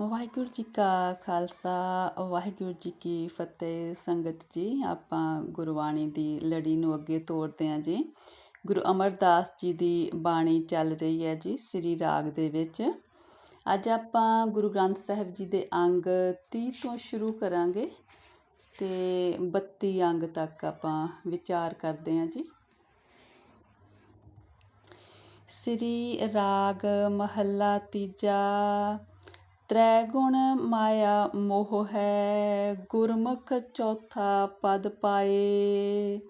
ਵਾਹਿਗੁਰੂ ਜੀ ਕਾ ਖਾਲਸਾ, ਵਾਹਿਗੁਰੂ ਜੀ ਕੀ ਫਤਿਹ ਸੰਗਤ ਜੀ। ਆਪਾਂ ਗੁਰਬਾਣੀ ਦੀ ਲੜੀ ਨੂੰ ਅੱਗੇ ਤੋਰਦੇ ਹਾਂ ਜੀ। ਗੁਰੂ ਅਮਰਦਾਸ ਜੀ ਦੀ ਬਾਣੀ ਚੱਲ ਰਹੀ ਹੈ ਜੀ ਸ੍ਰੀ ਰਾਗ ਦੇ ਵਿੱਚ। ਅੱਜ ਆਪਾਂ ਗੁਰੂ ਗ੍ਰੰਥ ਸਾਹਿਬ ਜੀ ਦੇ ਅੰਗ 30 ਤੋਂ ਸ਼ੁਰੂ ਕਰਾਂਗੇ ਤੇ 32 ਅੰਗ ਤੱਕ ਆਪਾਂ ਵਿਚਾਰ ਕਰਦੇ ਹਾਂ ਜੀ। ਸ੍ਰੀ ਰਾਗ ਮਹੱਲਾ ਤੀਜਾ ਤ੍ਰੈ ਗੁਣ ਮਾਇਆ ਮੋਹ ਹੈ, ਗੁਰਮੁਖ ਚੌਥਾ ਪਦ ਪਾਏ।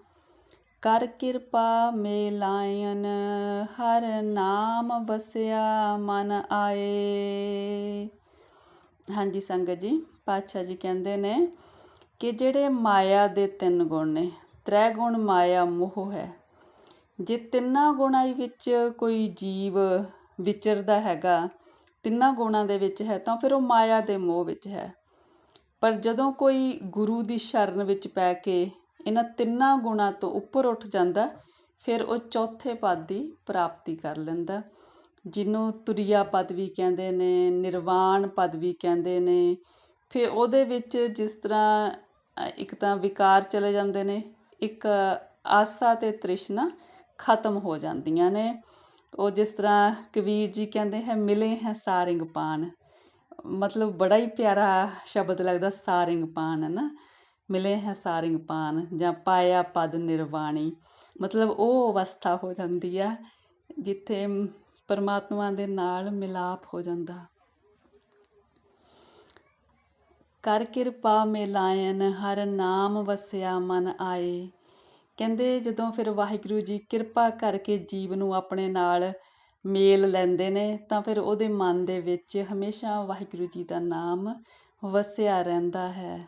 ਕਰ ਕਿਰਪਾ ਮੇ ਲਾਇਨ ਹਰ ਨਾਮ ਵਸਿਆ ਮਨ ਆਏ। ਹਾਂਜੀ ਸੰਗਤ ਜੀ, ਪਾਤਸ਼ਾਹ ਜੀ ਕਹਿੰਦੇ ਨੇ ਕਿ ਜਿਹੜੇ ਮਾਇਆ ਦੇ ਤਿੰਨ ਗੁਣ ਨੇ ਤ੍ਰੈ ਗੁਣ ਮਾਇਆ ਮੋਹ ਹੈ, ਜੇ ਤਿੰਨਾਂ ਗੁਣਾਂ ਵਿੱਚ ਕੋਈ ਜੀਵ ਵਿਚਰਦਾ ਹੈਗਾ ਤਿੰਨਾਂ ਗੁਣਾਂ ਦੇ ਵਿੱਚ ਹੈ, ਤਾਂ ਫਿਰ ਉਹ ਮਾਇਆ ਦੇ ਮੋਹ ਵਿੱਚ ਹੈ। ਪਰ ਜਦੋਂ ਕੋਈ ਗੁਰੂ ਦੀ ਸ਼ਰਨ ਵਿੱਚ ਪੈ ਕੇ ਇਹਨਾਂ ਤਿੰਨਾਂ ਗੁਣਾਂ ਤੋਂ ਉੱਪਰ ਉੱਠ ਜਾਂਦਾ, ਫਿਰ ਉਹ ਚੌਥੇ ਪਦ ਦੀ ਪ੍ਰਾਪਤੀ ਕਰ ਲੈਂਦਾ। ਜਿਹਨੂੰ ਤੁਰਿਆ ਪਦ ਵੀ ਕਹਿੰਦੇ ਨੇ, ਨਿਰਵਾਣ ਪਦ ਵੀ ਕਹਿੰਦੇ ਨੇ, ਫਿਰ ਉਹਦੇ ਵਿੱਚ ਜਿਸ ਤਰ੍ਹਾਂ ਇੱਕ ਤਾਂ ਵਿਕਾਰ ਚਲੇ ਜਾਂਦੇ ਨੇ, ਇੱਕ ਆਸਾ ਤੇ ਤ੍ਰਿਸ਼ਨਾ ਖਤਮ ਹੋ ਜਾਂਦੀਆਂ ਨੇ। ਉਹ ਜਿਸ ਤਰ੍ਹਾਂ ਕਬੀਰ ਜੀ ਕਹਿੰਦੇ ਹੈ, ਮਿਲੇ ਹੈ ਸਾਰਿੰਗ ਪਾਨ। ਮਤਲਬ ਬੜਾ ਹੀ ਪਿਆਰਾ ਸ਼ਬਦ ਲੱਗਦਾ, ਸਾਰਿੰਗ ਪਾਨ ਹੈ ਨਾ? ਮਿਲੇ ਹੈ ਸਾਰਿੰਗ ਪਾਨ ਜਾਂ ਪਾਇਆ ਪਦ ਨਿਰਵਾਣੀ ਮਤਲਬ ਉਹ ਅਵਸਥਾ ਹੋ ਜਾਂਦੀ ਆ, ਜਿੱਥੇ ਪਰਮਾਤਮਾ ਦੇ ਨਾਲ ਮਿਲਾਪ ਹੋ ਜਾਂਦਾ। ਕਰ ਕਿਰਪਾ ਮੇ ਲਾਇਨ ਹਰ ਨਾਮ ਵਸਿਆ ਮਨ ਆਏ। ਕਹਿੰਦੇ ਜਦੋਂ ਫਿਰ ਵਾਹਿਗੁਰੂ ਜੀ ਕਿਰਪਾ ਕਰਕੇ ਜੀਵ ਨੂੰ ਆਪਣੇ ਨਾਲ ਮੇਲ ਲੈਂਦੇ ਨੇ, ਤਾਂ ਫਿਰ ਉਹਦੇ ਮਨ ਦੇ ਵਿੱਚ ਹਮੇਸ਼ਾ ਵਾਹਿਗੁਰੂ ਜੀ ਦਾ ਨਾਮ ਵਸਿਆ ਰਹਿੰਦਾ ਹੈ।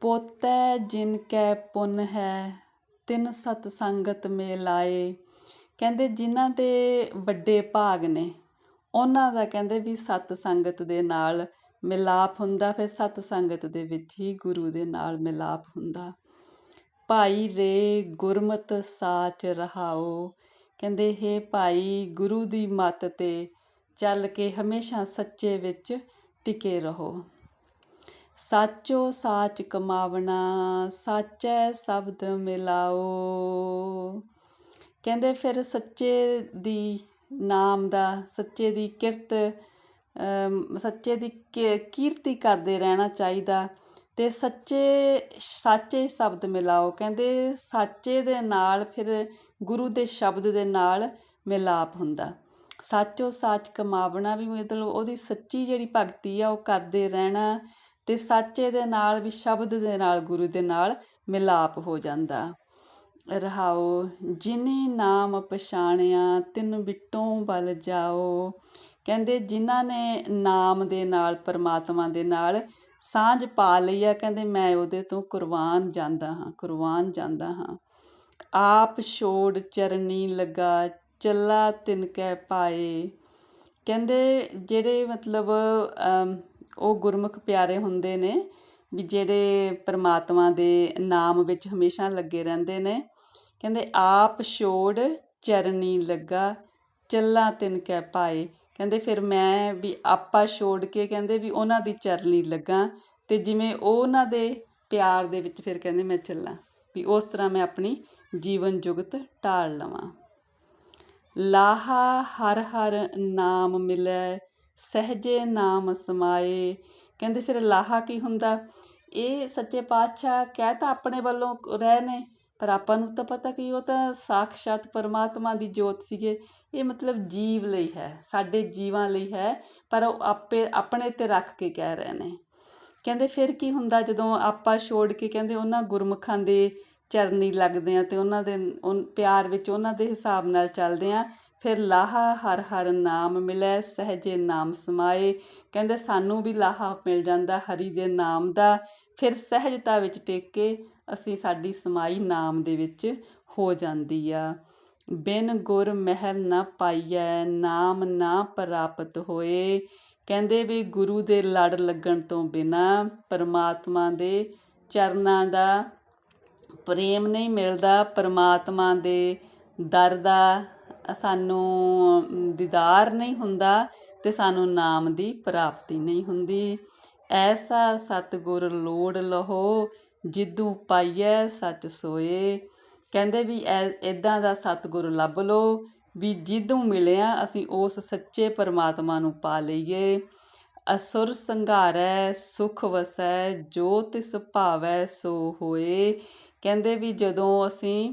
ਪੋਤੈ, ਜਿਨ ਕੈ ਪੁੰਨ ਹੈ, ਤਿੰਨ ਸਤ ਸੰਗਤ ਮੇ ਲਾਏ ਕਹਿੰਦੇ ਜਿਨ੍ਹਾਂ ਦੇ ਵੱਡੇ ਭਾਗ ਨੇ, ਉਹਨਾਂ ਦਾ ਕਹਿੰਦੇ ਵੀ ਸਤ ਸੰਗਤ ਦੇ ਨਾਲ ਮਿਲਾਪ ਹੁੰਦਾ, ਫਿਰ ਸਤ ਸੰਗਤ ਦੇ ਵਿੱਚ ਹੀ ਗੁਰੂ ਦੇ ਨਾਲ ਮਿਲਾਪ ਹੁੰਦਾ। ਭਾਈ ਰੇ ਗੁਰਮਤ ਸਾਚ ਰਹਾਓ। ਕਹਿੰਦੇ, ਹੈ ਭਾਈ, ਗੁਰੂ ਦੀ ਮੱਤ ਤੇ ਚੱਲ ਕੇ ਹਮੇਸ਼ਾ ਸੱਚੇ ਵਿੱਚ ਟਿਕੇ ਰਹੋ। ਸਾਚੋ ਸਾਚ ਕਮਾਵਣਾ, ਸਾਚੈ ਸ਼ਬਦ ਮਿਲਾਓ। ਕਹਿੰਦੇ, ਫਿਰ ਸੱਚੇ ਦੀ ਨਾਮ ਦਾ, ਸੱਚੇ ਦੀ ਕਿਰਤ ਸੱਚੇ ਦੀ ਕੀਰਤੀ ਕਰਦੇ ਰਹਿਣਾ ਚਾਹੀਦਾ। ਅਤੇ ਸੱਚੇ, ਸਾਚੇ ਸ਼ਬਦ ਮਿਲਾਓ। ਕਹਿੰਦੇ ਸਾਚੇ ਦੇ ਨਾਲ ਫਿਰ ਗੁਰੂ ਦੇ ਸ਼ਬਦ ਦੇ ਨਾਲ ਮਿਲਾਪ ਹੁੰਦਾ। ਸਾਚੋ ਸਾਚ ਕਮਾਵਣਾ ਵੀ ਮਤਲਬ ਉਹਦੀ ਸੱਚੀ ਜਿਹੜੀ ਭਗਤੀ ਆ, ਉਹ ਕਰਦੇ ਰਹਿਣਾ ਤੇ ਸਾਚੇ ਦੇ ਨਾਲ ਵੀ ਸ਼ਬਦ ਦੇ ਨਾਲ ਗੁਰੂ ਦੇ ਨਾਲ ਮਿਲਾਪ ਹੋ ਜਾਂਦਾ। ਰਹਾਓ, ਜਿਨੀ ਨਾਮ ਪਛਾਣਿਆ, ਤਿੰਨ ਬਿਟੋਂ ਬਲ ਜਾਓ। ਕਹਿੰਦੇ ਜਿਨ੍ਹਾਂ ਨੇ ਨਾਮ ਦੇ ਨਾਲ, ਪਰਮਾਤਮਾ ਦੇ ਨਾਲ ਸਾਂਝ ਪਾ ਲਈ ਆ, ਕਹਿੰਦੇ ਮੈਂ ਉਹਦੇ ਤੋਂ ਕੁਰਬਾਨ ਜਾਂਦਾ ਹਾਂ, ਕੁਰਬਾਨ ਜਾਂਦਾ ਹਾਂ। ਆਪ ਛੋੜ ਚਰਨੀ ਲਗਾ, ਚੱਲਾ ਤਿਨ ਕੈ ਪਾਏ। ਕਹਿੰਦੇ ਜਿਹੜੇ ਮਤਲਬ ਉਹ ਗੁਰਮੁਖ ਪਿਆਰੇ ਹੁੰਦੇ ਨੇ, ਵੀ ਜਿਹੜੇ ਪਰਮਾਤਮਾ ਦੇ ਨਾਮ ਵਿੱਚ ਹਮੇਸ਼ਾ ਲੱਗੇ ਰਹਿੰਦੇ ਨੇ, ਕਹਿੰਦੇ ਆਪ ਛੋੜ ਚਰਨੀ ਲੱਗਾ, ਚੱਲਾ ਤਿਨ ਕੈ ਪਾਏ। ਕਹਿੰਦੇ ਫਿਰ ਮੈਂ ਵੀ ਆਪਾ ਛੋੜ ਕੇ ਕਹਿੰਦੇ ਵੀ ਉਹਨਾਂ ਦੀ ਚਰਨੀ ਲੱਗਾ ਤੇ ਜਿਵੇਂ ਉਹ ਉਹਨਾਂ ਦੇ ਪਿਆਰ ਦੇ ਵਿੱਚ ਫਿਰ ਕਹਿੰਦੇ ਮੈਂ ਚੱਲਾਂ ਵੀ ਉਸ ਤਰ੍ਹਾਂ ਮੈਂ ਆਪਣੀ ਜੀਵਨ ਜੁਗਤ ਢਾਲ ਲਵਾਂ। ਲਾਹਾ ਹਰ ਹਰ ਨਾਮ ਮਿਲੈ, ਸਹਜੇ ਨਾਮ ਸਮਾਏ। ਕਹਿੰਦੇ ਫਿਰ ਲਾਹਾ ਕੀ ਹੁੰਦਾ? ਇਹ ਸੱਚੇ ਪਾਤਸ਼ਾਹ ਕਹਿ ਤਾਂ ਆਪਣੇ ਵੱਲੋਂ ਰਹਿ ਨੇ ਪਰ ਆਪਾਂ ਨੂੰ ਤਾਂ ਪਤਾ ਕਿ ਉਹ ਤਾਂ ਸਾਖਸ਼ਾਤ ਪਰਮਾਤਮਾ ਦੀ ਜੋਤ ਸੀਗੇ। ਇਹ ਮਤਲਬ ਜੀਵ ਲਈ ਹੈ, ਸਾਡੇ ਜੀਵਾਂ ਲਈ ਹੈ, ਪਰ ਉਹ ਆਪੇ ਆਪਣੇ ਤੇ ਰੱਖ ਕੇ ਕਹਿ ਰਹੇ ਨੇ। ਕਹਿੰਦੇ ਫਿਰ ਕੀ ਹੁੰਦਾ ਜਦੋਂ ਆਪਾਂ ਛੋੜ ਕੇ ਕਹਿੰਦੇ ਉਹਨਾਂ ਗੁਰਮੁਖਾਂ ਦੇ ਚਰਨੀ ਲੱਗਦੇ ਆ ਤੇ ਉਹਨਾਂ ਦੇ ਪਿਆਰ ਵਿੱਚ ਉਹਨਾਂ ਦੇ ਹਿਸਾਬ ਨਾਲ ਚੱਲਦੇ ਆ ਫਿਰ ਲਾਹਾ ਹਰ ਹਰ ਨਾਮ ਮਿਲੇ, ਸਹਜੇ ਨਾਮ ਸਮਾਏ। ਕਹਿੰਦੇ ਸਾਨੂੰ ਵੀ ਲਾਹਾ ਮਿਲ ਜਾਂਦਾ, ਹਰੀ ਦੇ ਨਾਮ ਦਾ, ਫਿਰ ਸਹਿਜਤਾ ਵਿੱਚ ਟਿਕ ਕੇ ਅਸੀਂ ਸਾਡੀ ਸਮਾਈ ਨਾਮ ਦੇ ਵਿੱਚ ਹੋ ਜਾਂਦੀ ਆ। ਬਿਨ ਗੁਰ ਮਹਿਲ ਨਾ ਪਾਈਐ, ਨਾਮ ਨਾ ਪ੍ਰਾਪਤ ਹੋਏ। ਕਹਿੰਦੇ ਵੀ ਗੁਰੂ ਦੇ ਲੜ ਲੱਗਣ ਤੋਂ ਬਿਨਾ ਪਰਮਾਤਮਾ ਦੇ ਚਰਨਾਂ ਦਾ ਪ੍ਰੇਮ ਨਹੀਂ ਮਿਲਦਾ, ਪਰਮਾਤਮਾ ਦੇ ਦਰ ਦਾ ਸਾਨੂੰ ਦੀਦਾਰ ਨਹੀਂ ਹੁੰਦਾ ਤੇ ਸਾਨੂੰ ਨਾਮ ਦੀ ਪ੍ਰਾਪਤੀ ਨਹੀਂ ਹੁੰਦੀ। ਐਸਾ ਸਤਿਗੁਰ ਲੋੜ ਲਹੋ ਜਿੱਦੂ ਪਾਈਐ, ਸੱਚ ਸੋਏ। ਕਹਿੰਦੇ ਵੀ ਇਦਾਂ ਦਾ ਸਤਿਗੁਰ ਲੱਭ ਲੋ, ਵੀ ਜਿੱਦੋਂ ਮਿਲਿਆ ਅਸੀਂ ਉਸ ਸੱਚੇ ਪਰਮਾਤਮਾ ਨੂੰ ਪਾ ਲਈਏ। ਅਸੁਰ ਸੰਘਾਰੈ, ਸੁਖ ਵਸੈ, ਜੋ ਤਿਸ ਭਾਵੈ ਸੋ ਹੋਏ। ਕਹਿੰਦੇ ਵੀ ਜਦੋਂ ਅਸੀਂ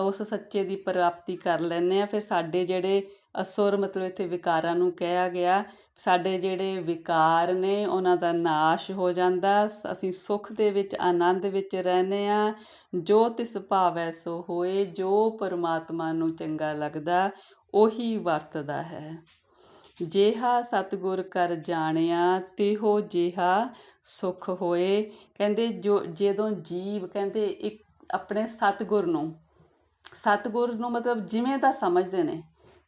ਉਸ ਸੱਚੇ ਦੀ ਪ੍ਰਾਪਤੀ ਕਰ ਲੈਨੇ ਆ ਫਿਰ ਸਾਡੇ ਜਿਹੜੇ ਅਸੁਰ ਮਤਲਬ ਇੱਥੇ ਵਿਕਾਰਾਂ ਨੂੰ ਕਿਹਾ ਗਿਆ ਸਾਡੇ ਜਿਹੜੇ ਵਿਕਾਰ ਨੇ, ਉਹਨਾਂ ਦਾ ਨਾਸ਼ ਹੋ ਜਾਂਦਾ। ਅਸੀਂ ਸੁੱਖ ਦੇ ਵਿੱਚ, ਆਨੰਦ ਵਿੱਚ ਰਹਿੰਦੇ ਆ ਜੋ ਤਿਸ ਭਾਵੈ ਸੋ ਹੋਏ, ਜੋ ਪਰਮਾਤਮਾ ਨੂੰ ਚੰਗਾ ਲੱਗਦਾ, ਉਹੀ ਵਰਤਦਾ ਹੈ। ਜਿਹਾ ਸਤਿਗੁਰ ਕਰ ਜਾਣਿਆ, ਤਿਹੋ ਜਿਹਾ ਸੁਖ ਹੋਏ। ਕਹਿੰਦੇ ਜੋ, ਜਦੋਂ ਜੀਵ, ਕਹਿੰਦੇ ਇੱਕ ਆਪਣੇ ਸਤਿਗੁਰ ਨੂੰ ਸਤਿਗੁਰ ਨੂੰ ਮਤਲਬ ਜਿਵੇਂ ਦਾ ਸਮਝਦੇ ਨੇ।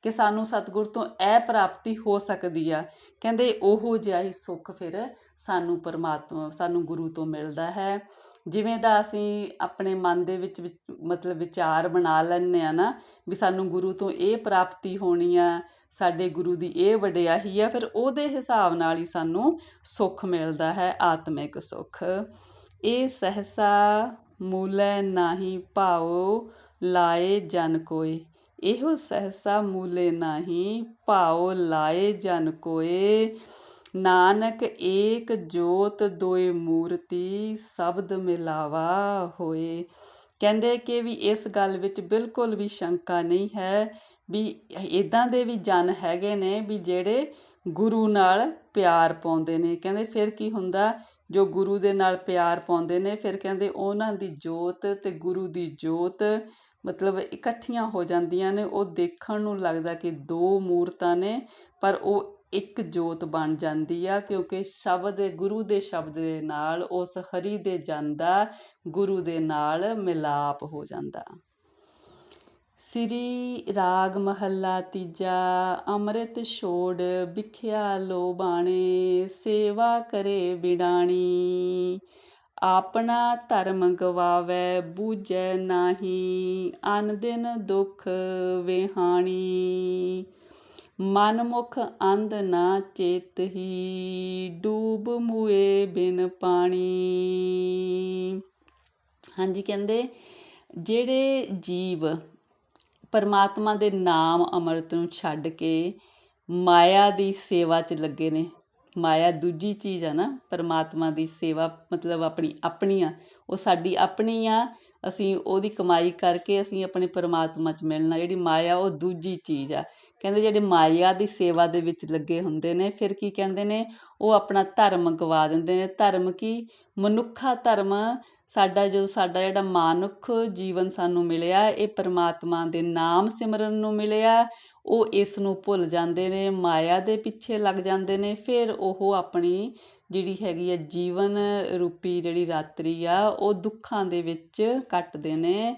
ਕਿ ਸਾਨੂੰ ਸਤਿਗੁਰ ਤੋਂ ਇਹ ਪ੍ਰਾਪਤੀ ਹੋ ਸਕਦੀ ਆ। ਕਹਿੰਦੇ ਉਹੋ ਜਿਹਾ ਹੀ ਸੁੱਖ ਫਿਰ ਸਾਨੂੰ ਪਰਮਾਤਮਾ, ਸਾਨੂੰ ਗੁਰੂ ਤੋਂ ਮਿਲਦਾ ਹੈ। ਜਿਵੇਂ ਦਾ ਅਸੀਂ ਆਪਣੇ ਮਨ ਦੇ ਵਿੱਚ ਮਤਲਬ ਵਿਚਾਰ ਬਣਾ ਲੈਂਦੇ ਆ ਨਾ, ਵੀ ਸਾਨੂੰ ਗੁਰੂ ਤੋਂ ਇਹ ਪ੍ਰਾਪਤੀ ਹੋਣੀ ਆ, ਸਾਡੇ ਗੁਰੂ ਦੀ ਇਹ ਵਡਿਆਈ ਆ, ਫਿਰ ਉਹਦੇ ਹਿਸਾਬ ਨਾਲ ਹੀ ਸਾਨੂੰ ਸੁੱਖ ਮਿਲਦਾ ਹੈ, ਆਤਮਿਕ ਸੁੱਖ। ਇਹ ਸਹਸਾ ਮੂਲੈ ਨਾਹੀ ਭਾਉ ਲਾਏ ਜਨ ਕੋਏ। ਇਹੋ ਸਹਸਾ ਮੂਲੇ ਨਾਹੀ ਭਾਉ ਲਾਏ ਜਨ ਕੋਏ। ਨਾਨਕ ਏਕ ਜੋਤ ਦੋਏ ਮੂਰਤੀ ਸ਼ਬਦ ਮਿਲਾਵਾ ਹੋਏ। ਕਹਿੰਦੇ ਕਿ ਵੀ ਇਸ ਗੱਲ ਵਿੱਚ ਬਿਲਕੁਲ ਵੀ ਸ਼ੰਕਾ ਨਹੀਂ ਹੈ ਵੀ ਇਦਾਂ ਦੇ ਵੀ ਜਨ ਹੈਗੇ ਨੇ ਵੀ ਜਿਹੜੇ ਗੁਰੂ ਨਾਲ ਪਿਆਰ ਪਾਉਂਦੇ ਨੇ। ਕਹਿੰਦੇ ਫਿਰ ਕੀ ਹੁੰਦਾ? ਜੋ ਗੁਰੂ ਦੇ ਨਾਲ ਪਿਆਰ ਪਾਉਂਦੇ ਨੇ, ਫਿਰ ਕਹਿੰਦੇ ਉਹਨਾਂ ਦੀ ਜੋਤ ਤੇ ਗੁਰੂ ਦੀ ਜੋਤ ਮਤਲਬ ਇਕੱਠੀਆਂ ਹੋ ਜਾਂਦੀਆਂ ਨੇ, ਉਹ ਦੇਖਣ ਨੂੰ ਲੱਗਦਾ ਕਿ ਦੋ ਮੂਰਤਾਂ ਨੇ, ਪਰ ਉਹ ਇੱਕ ਜੋਤ ਬਣ ਜਾਂਦੀ ਆ, ਕਿਉਂਕਿ ਸ਼ਬਦ ਗੁਰੂ ਦੇ ਸ਼ਬਦ ਦੇ ਨਾਲ ਉਸ ਹਰੀ ਦੇ ਜਨ ਦਾ ਗੁਰੂ ਦੇ ਨਾਲ ਮਿਲਾਪ ਹੋ ਜਾਂਦਾ। ਸ੍ਰੀ ਰਾਗ ਮਹੱਲਾ ਤੀਜਾ, ਅੰਮ੍ਰਿਤ ਛੋੜ ਵਿਖਿਆ ਲੋ ਬਾਣੇ ਸੇਵਾ ਕਰੇ ਬਿਡਾਣੀ। ਆਪਣਾ ਧਰਮ ਗਵਾਵੈ, ਬੂਝੈ ਨਾਹੀ, ਅਨ ਦਿਨ ਦੁਖ ਵਿਹਾਣੀ। ਮਨ ਮੁਖ ਅੰਧ ਨਾ ਚੇਤਹੀ, ਡੂਬ ਮੂਏ ਬਿਨ ਪਾਣੀ। ਹਾਂਜੀ, ਕਹਿੰਦੇ ਜਿਹੜੇ ਜੀਵ ਪਰਮਾਤਮਾ ਦੇ ਨਾਮ ਅੰਮ੍ਰਿਤ ਨੂੰ ਛੱਡ ਕੇ ਮਾਇਆ ਦੀ ਸੇਵਾ 'ਚ ਲੱਗੇ ਨੇ ਮਾਇਆ ਦੂਜੀ ਚੀਜ਼ ਆ ਨਾ, ਪਰਮਾਤਮਾ ਦੀ ਸੇਵਾ, ਮਤਲਬ ਆਪਣੀ ਆਪਣੀ ਆ, ਉਹ ਸਾਡੀ ਆਪਣੀ ਆ, ਅਸੀਂ ਉਹਦੀ ਕਮਾਈ ਕਰਕੇ ਅਸੀਂ ਆਪਣੇ ਪਰਮਾਤਮਾ 'ਚ ਮਿਲਣਾ, ਜਿਹੜੀ ਮਾਇਆ ਉਹ ਦੂਜੀ ਚੀਜ਼ ਆ। ਕਹਿੰਦੇ ਜਿਹੜੇ ਮਾਇਆ ਦੀ ਸੇਵਾ ਦੇ ਵਿੱਚ ਲੱਗੇ ਹੁੰਦੇ ਨੇ, ਫਿਰ ਕੀ ਕਹਿੰਦੇ ਨੇ? ਉਹ ਆਪਣਾ ਧਰਮ ਗਵਾ ਦਿੰਦੇ ਨੇ। ਧਰਮ ਕੀ? ਮਨੁੱਖਾ ਧਰਮ, ਸਾਡਾ ਜਦੋਂ ਸਾਡਾ ਜਿਹੜਾ ਮਾਨੁੱਖ ਜੀਵਨ ਸਾਨੂੰ ਮਿਲਿਆ, ਇਹ ਪਰਮਾਤਮਾ ਦੇ ਨਾਮ ਸਿਮਰਨ ਨੂੰ ਮਿਲਿਆ ਉਹ ਇਸ ਨੂੰ ਭੁੱਲ ਜਾਂਦੇ ਨੇ, ਮਾਇਆ ਦੇ ਪਿੱਛੇ ਲੱਗ ਜਾਂਦੇ ਨੇ, ਫਿਰ ਉਹ ਆਪਣੀ ਜਿਹੜੀ ਹੈਗੀ ਆ ਜੀਵਨ ਰੂਪੀ ਜਿਹੜੀ ਰਾਤਰੀ ਆ, ਉਹ ਦੁੱਖਾਂ ਦੇ ਵਿੱਚ ਕੱਟਦੇ ਨੇ।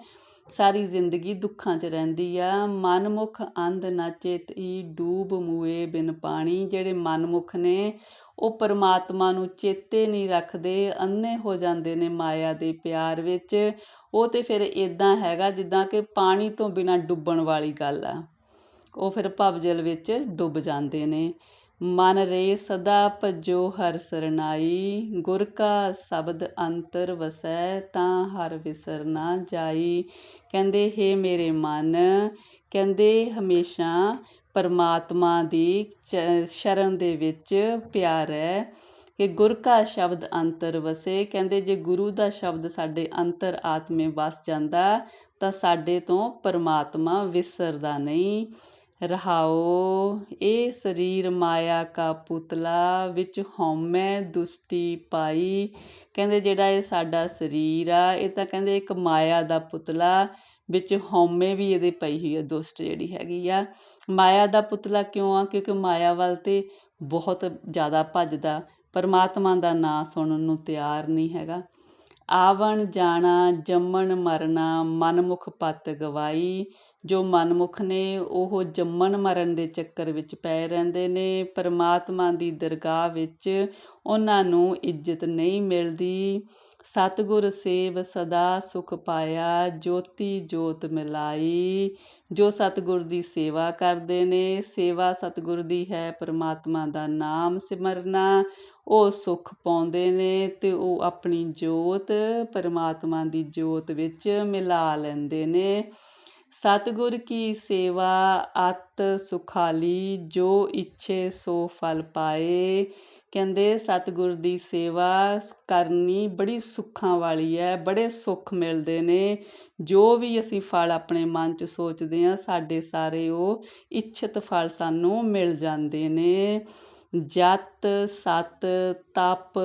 ਸਾਰੀ ਜ਼ਿੰਦਗੀ ਦੁੱਖਾਂ 'ਚ ਰਹਿੰਦੀ ਆ। ਮਨਮੁਖ ਅੰਧ ਨਾ ਹੀ ਡੂਬ ਮੂਏ ਬਿਨ ਪਾਣੀ। ਜਿਹੜੇ ਮਨਮੁਖ ਨੇ, ਉਹ ਪਰਮਾਤਮਾ ਨੂੰ ਚੇਤੇ ਨਹੀਂ ਰੱਖਦੇ ਅੰਨੇ ਹੋ ਜਾਂਦੇ ਨੇ ਮਾਇਆ ਦੇ ਪਿਆਰ ਵਿੱਚ। ਉਹ ਤੇ ਫਿਰ ਇਦਾਂ ਹੈਗਾ ਜਿੱਦਾਂ ਕਿ ਪਾਣੀ ਤੋਂ ਬਿਨਾ ਡੁੱਬਣ ਵਾਲੀ ਗੱਲ ਆ। ਉਹ ਫਿਰ ਭਵਜਲ ਵਿੱਚ ਡੁੱਬ ਜਾਂਦੇ ਨੇ। ਮਨ ਰੇ ਸਦਾ ਭਜੋ ਹਰ ਸਰਨਾਈ, ਗੁਰ ਕਾ ਸ਼ਬਦ ਅੰਤਰ ਵਸੈ ਤਾਂ ਹਰ ਵਿਸਰ ਨਾ ਜਾਈ। ਕਹਿੰਦੇ, ਹੈ ਮੇਰੇ ਮਨ, ਕਹਿੰਦੇ ਹਮੇਸ਼ਾ ਪਰਮਾਤਮਾ ਦੀ ਸ਼ਰਨ ਦੇ ਵਿੱਚ ਪਿਆਰ ਹੈ ਕਿ ਗੁਰ ਕਾ ਸ਼ਬਦ ਅੰਤਰ ਵਸੇ। ਕਹਿੰਦੇ, ਜੇ ਗੁਰੂ ਦਾ ਸ਼ਬਦ ਸਾਡੇ ਅੰਤਰ ਆਤਮੇ ਵਸ ਜਾਂਦਾ ਤਾਂ ਸਾਡੇ ਤੋਂ ਪਰਮਾਤਮਾ ਵਿਸਰਦਾ ਨਹੀਂ। ਰਹਾਓ, ਇਹ ਸਰੀਰ ਮਾਇਆ ਕਾ ਪੁਤਲਾ ਵਿੱਚ ਹਉਮੈ ਦੁਸ਼ਟੀ ਪਾਈ। ਕਹਿੰਦੇ ਜਿਹੜਾ ਇਹ ਸਾਡਾ ਸਰੀਰ ਆ, ਇਹ ਤਾਂ ਕਹਿੰਦੇ ਇੱਕ ਮਾਇਆ ਦਾ ਪੁਤਲਾ ਵਿੱਚ ਹਉਮੈ ਵੀ ਇਹਦੇ ਪਈ ਹੋਈ ਹੈ ਦੁਸ਼ਟ ਜਿਹੜੀ ਹੈਗੀ ਆ। ਮਾਇਆ ਦਾ ਪੁਤਲਾ ਕਿਉਂ ਆ? ਕਿਉਂਕਿ ਮਾਇਆ ਵੱਲ ਤੇ ਬਹੁਤ ਜ਼ਿਆਦਾ ਭੱਜਦਾ, ਪਰਮਾਤਮਾ ਦਾ ਨਾਂ ਸੁਣਨ ਨੂੰ ਤਿਆਰ ਨਹੀਂ ਹੈਗਾ। ਆਵਣ, ਜਾਣਾ, ਜੰਮਣ, ਮਰਨਾ, ਮਨਮੁਖ ਪਤ ਗਵਾਈ। ਜੋ ਮਨਮੁਖ ਨੇ, ਉਹ ਜੰਮਣ ਮਰਨ ਦੇ ਚੱਕਰ ਵਿੱਚ ਪਏ ਰਹਿੰਦੇ ਨੇ। ਪਰਮਾਤਮਾ ਦੀ ਦਰਗਾਹ ਵਿੱਚ ਉਹਨਾਂ ਨੂੰ ਇੱਜ਼ਤ ਨਹੀਂ ਮਿਲਦੀ। ਸਤਿਗੁਰ ਸੇਵ ਸਦਾ ਸੁਖ ਪਾਇਆ, ਜੋਤੀ ਜੋਤ ਮਿਲਾਈ। ਜੋ ਸਤਿਗੁਰ ਦੀ ਸੇਵਾ ਕਰਦੇ ਨੇ, ਸੇਵਾ ਸਤਿਗੁਰ ਦੀ ਹੈ ਪਰਮਾਤਮਾ ਦਾ ਨਾਮ ਸਿਮਰਨਾ। ਉਹ ਸੁਖ ਪਾਉਂਦੇ ਨੇ ਤੇ ਉਹ ਆਪਣੀ ਜੋਤ ਪਰਮਾਤਮਾ ਦੀ ਜੋਤ ਵਿੱਚ ਮਿਲਾ ਲੈਂਦੇ ਨੇ। ਸਤਿਗੁਰ ਕੀ ਸੇਵਾ ਅਤ ਸੁਖਾਲੀ, ਜੋ ਇੱਛੇ ਸੋ ਫਲ ਪਾਏ। ਕਹਿੰਦੇ, ਸਤਿਗੁਰ ਦੀ ਸੇਵਾ ਕਰਨੀ ਬੜੀ ਸੁੱਖਾਂ ਵਾਲੀ ਹੈ ਬੜੇ ਸੁੱਖ ਮਿਲਦੇ ਨੇ। ਜੋ ਵੀ ਅਸੀਂ ਫਲ ਆਪਣੇ ਮਨ 'ਚ ਸੋਚਦੇ ਹਾਂ ਸਾਡੇ ਸਾਰੇ ਉਹ ਇੱਛਤ ਫਲ ਸਾਨੂੰ ਮਿਲ ਜਾਂਦੇ ਨੇ। ਜਤ, ਸਤ, ਤਪ,